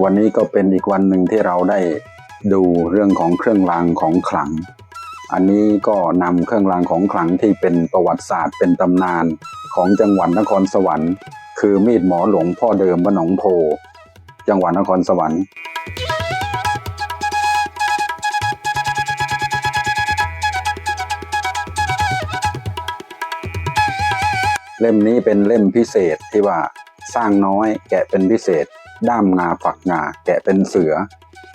วันนี้ก็เป็นอีกวันหนึ่งที่เราได้ดูเรื่องของเครื่องรางของขลัง อันนี้ก็นำเครื่องรางของขลังที่เป็นประวัติศาสตร์เป็นตำนานของจังหวัดนครสวรรค์ คือมีดหมอหลวงพ่อเดิมบ้านหนองโพ จังหวัดนครสวรรค์เล่มนี้เป็นเล่มพิเศษที่ว่าสร้างน้อยแกะเป็นพิเศษ ด้ามงาฝักงาแกะเป็นเสือ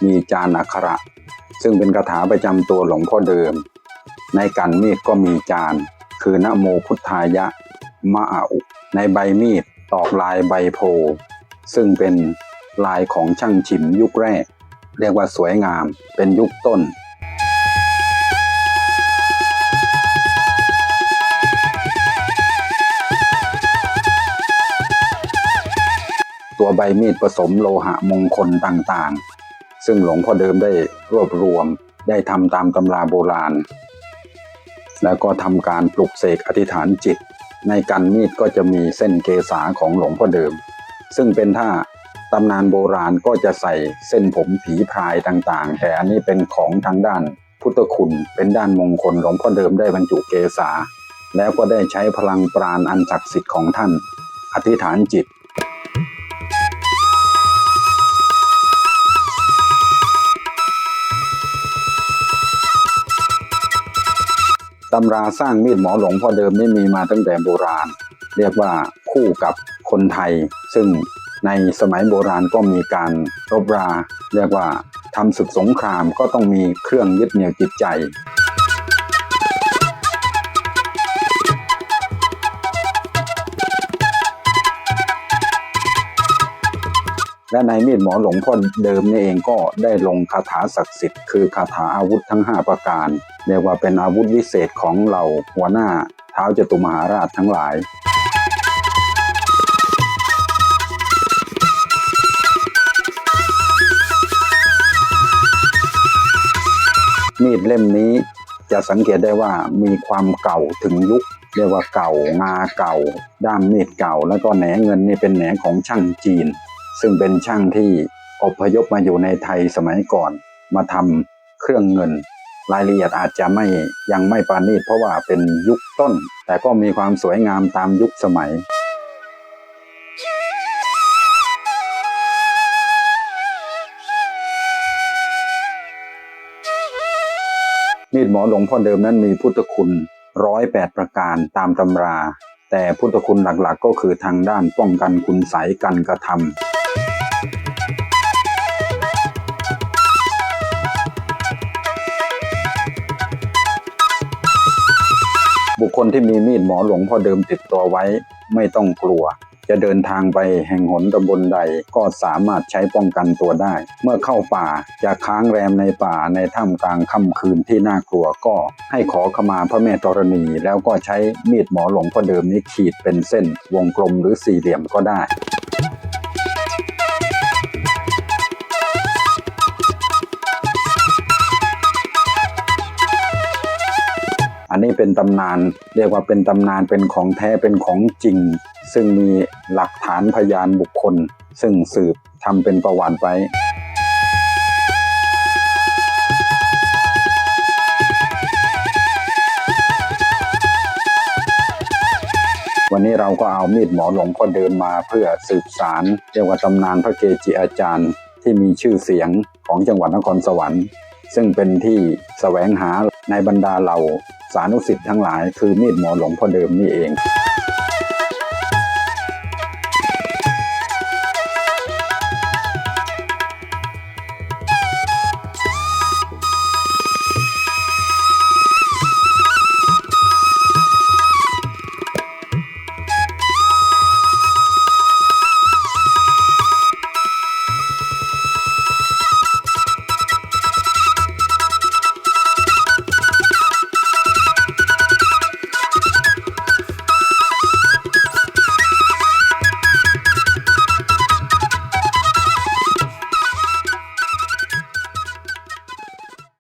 มีจานอัคระ ซึ่งเป็นคาถาประจำตัวหลวงพ่อเดิม ในกันมีดก็มีจาน คือนโมพุทธายะ มะอาอุในใบมีดตอกลายใบโพ ซึ่งเป็นลายของช่างฉิมยุคแรก เรียกว่าสวยงามเป็นยุคต้น ตัวใบมีดผสมโลหะมงคลต่างๆ ซึ่งหลวงพ่อเดิมได้รวบรวมได้ทำตามตำราโบราณ แล้วก็ทำการปลุกเสกอธิษฐานจิต ในกันมีดก็จะมีเส้นเกษาของหลวงพ่อเดิม ซึ่งเป็นท่าตำนานโบราณก็จะใส่เส้นผมผีพรายต่างๆ แต่อันนี้เป็นของทางด้านพุทธคุณ เป็นด้านมงคลหลวงพ่อเดิมได้บรรจุเกษา แล้วก็ได้ใช้พลังปราณอันศักดิ์สิทธิ์ของท่าน อธิษฐานจิต ตำราสร้างมีดหมอหลวงพ่อเดิมนี่มีมาตั้งแต่โบราณ เรียกว่าคู่กับคนไทย ซึ่งในสมัยโบราณก็มีการรบรา เรียกว่าทำศึกสงครามก็ต้องมีเครื่องยึดเหนี่ยวจิตใจ และในมีดหมอหลวงพ่อเดิมนี่เองก็ได้ลงคาถาศักดิ์สิทธิ์คือคาถาอาวุธทั้ง 5 ประการ เรียกว่าเป็นอาวุธวิเศษของเราหัวหน้าเท้าจตุมหาราชทั้งหลายมีดเล่มนี้จะสังเกตได้ว่ามีความเก่าถึงยุค เรียกว่าเก่างาเก่า ด้ามมีดเก่า แล้วก็แหนเงินนี่เป็นแหนของช่างจีน ซึ่งเป็นช่างที่อพยพมาอยู่ในไทยสมัยก่อน มาทำเครื่องเงิน รายละเอียดอาจจะไม่ยังไม่ปราณีตเพราะว่าเป็นยุคต้น แต่ก็มีความสวยงามตามยุคสมัยมีดหมอหลวงพ่อเดิมนั้นมีพุทธคุณร้อยแปดประการตามตำรา แต่พุทธคุณหลักๆก็คือทางด้านป้องกันคุณใสยกันกระทำ คนที่มีมีดหมอหลวงพ่อเดิมติดตัวไว้ไม่ต้องกลัว จะเดินทางไปแห่งหนตำบลใดก็สามารถใช้ป้องกันตัวได้ เมื่อเข้าป่าจะค้างแรมในป่าในถ้ำกลางค่ำคืนที่น่ากลัวก็ให้ขอขมาพระแม่ธรณี แล้วก็ใช้มีดหมอหลวงพ่อเดิมนี้ขีดเป็นเส้นวงกลมหรือสี่เหลี่ยมก็ได้ เป็นตำนาน เรียกว่าเป็นตำนานเป็นของแท้เป็นของจริง ซึ่งมีหลักฐานพยานบุคคล ซึ่งสืบทำเป็นประวัติไว้วันนี้เราก็เอามีดหมอหลวงพ่อเดินมาเพื่อสืบสารเรียกว่าตำนานพระเกจิอาจารย์ที่มีชื่อเสียงของจังหวัดนครสวรรค์ ซึ่งเป็นที่แสวงหา ในบรรดาเหล่าสานุสิทธิ์ทั้งหลายคือมีดหมอหลวงพ่อเดิมนี่เอง